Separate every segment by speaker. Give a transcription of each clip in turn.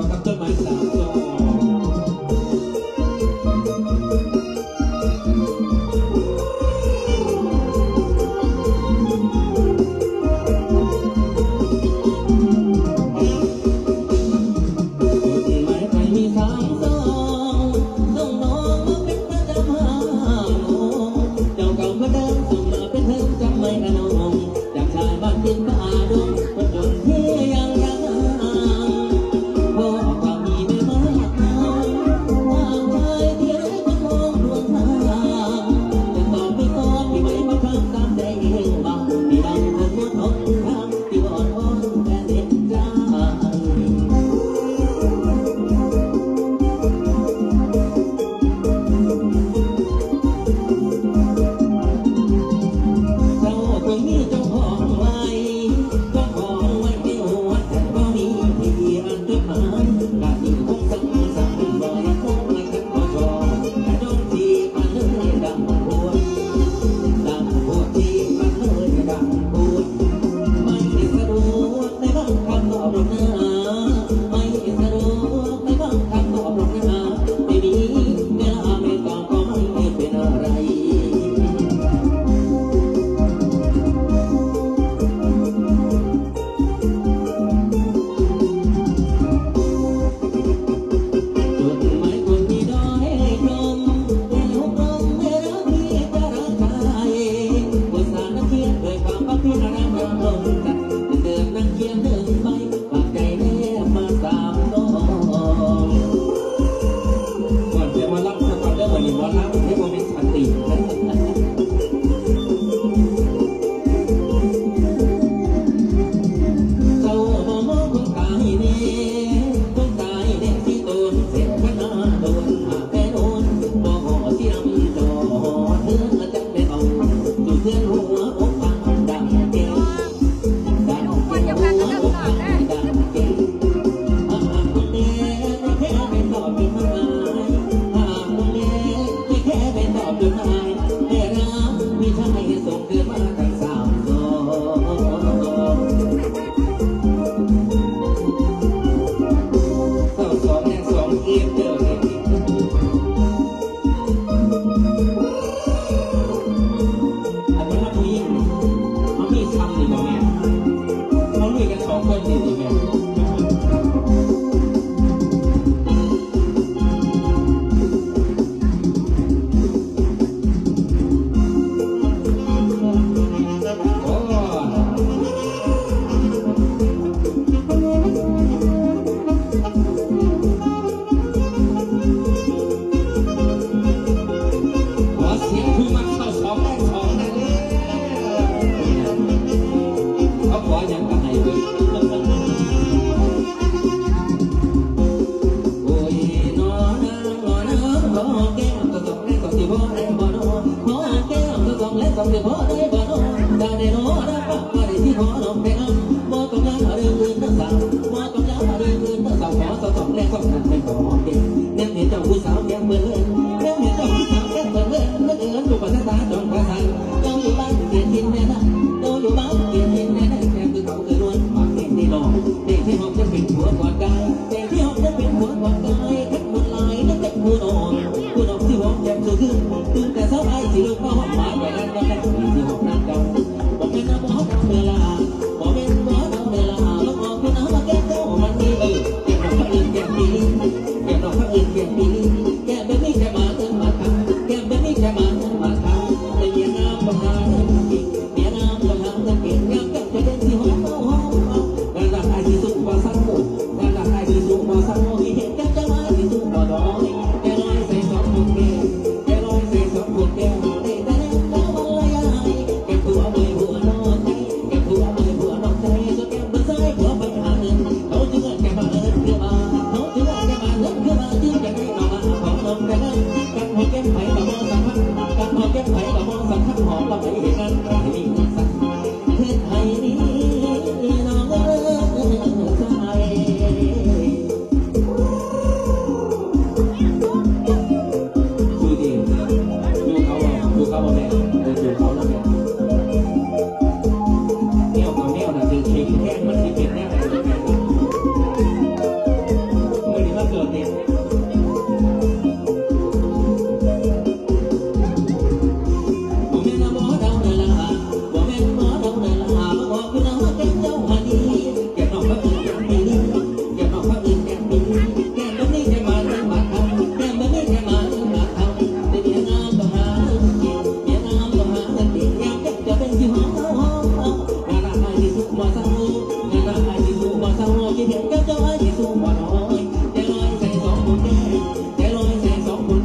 Speaker 1: Vamos to my la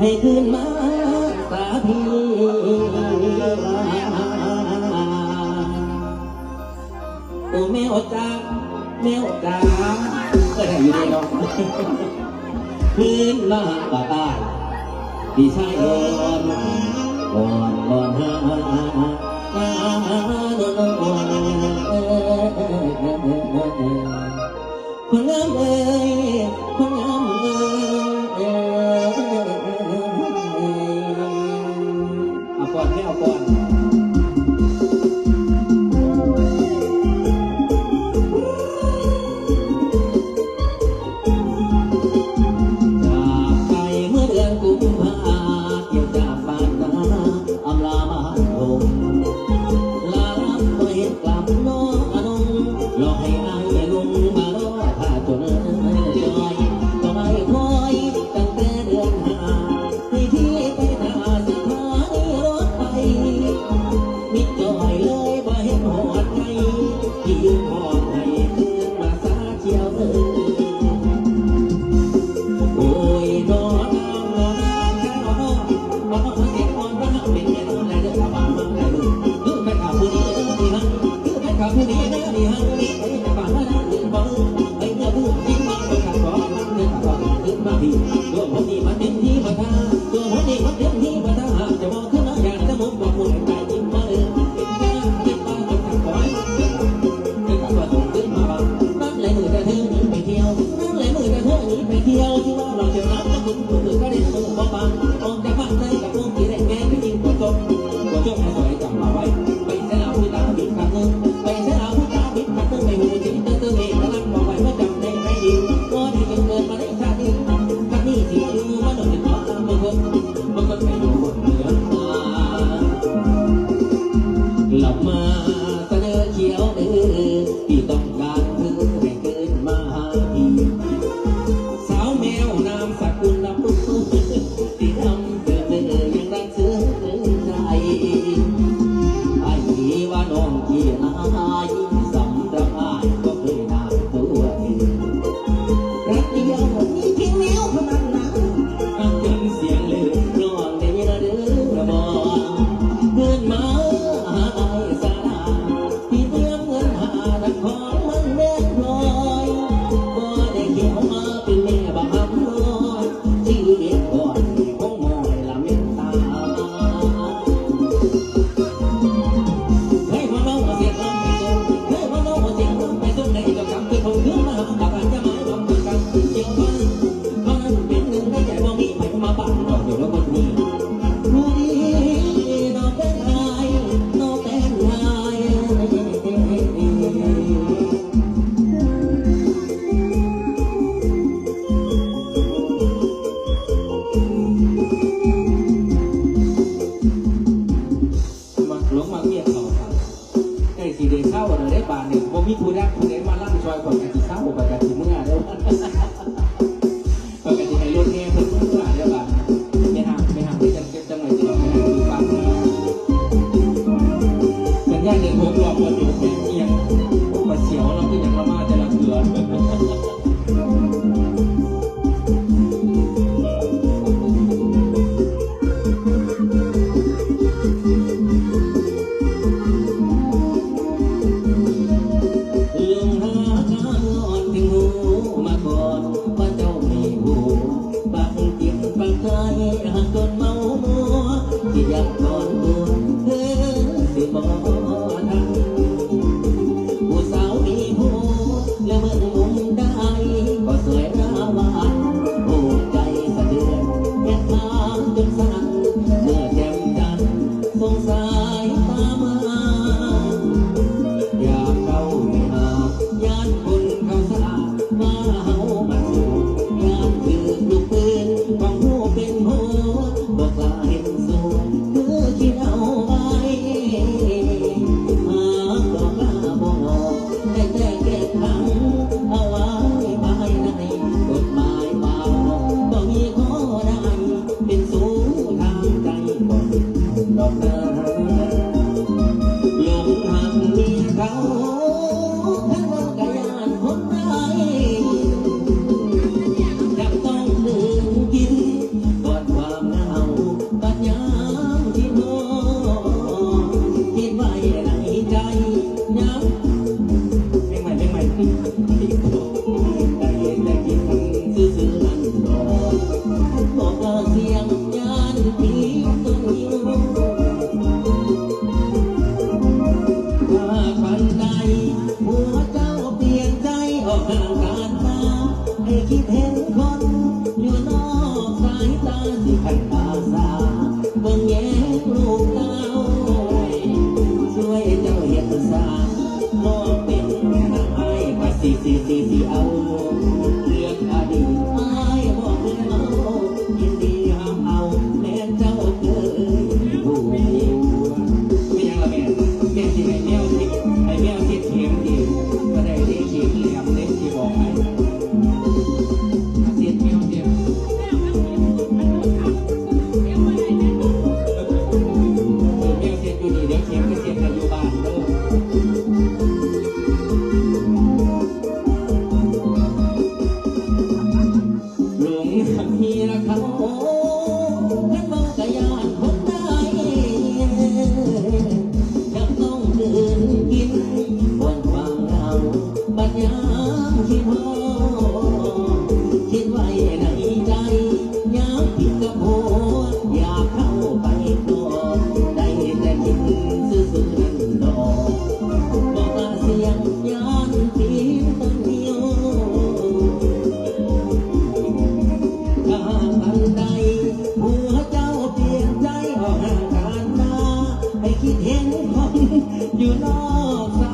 Speaker 1: ให้คืนมาสาพีโอ้แม
Speaker 2: ว
Speaker 1: จ้าแมวจ้าเอ้
Speaker 2: ยอยู่ใน
Speaker 1: น้องคืนมาป่าบ้านพี่ชายอ่อนอ่อนอ่อนฮ่าฮ่าฮ่าฮ่าฮ่าฮ่าคนเลิมเอ้ย around. อยู่นอก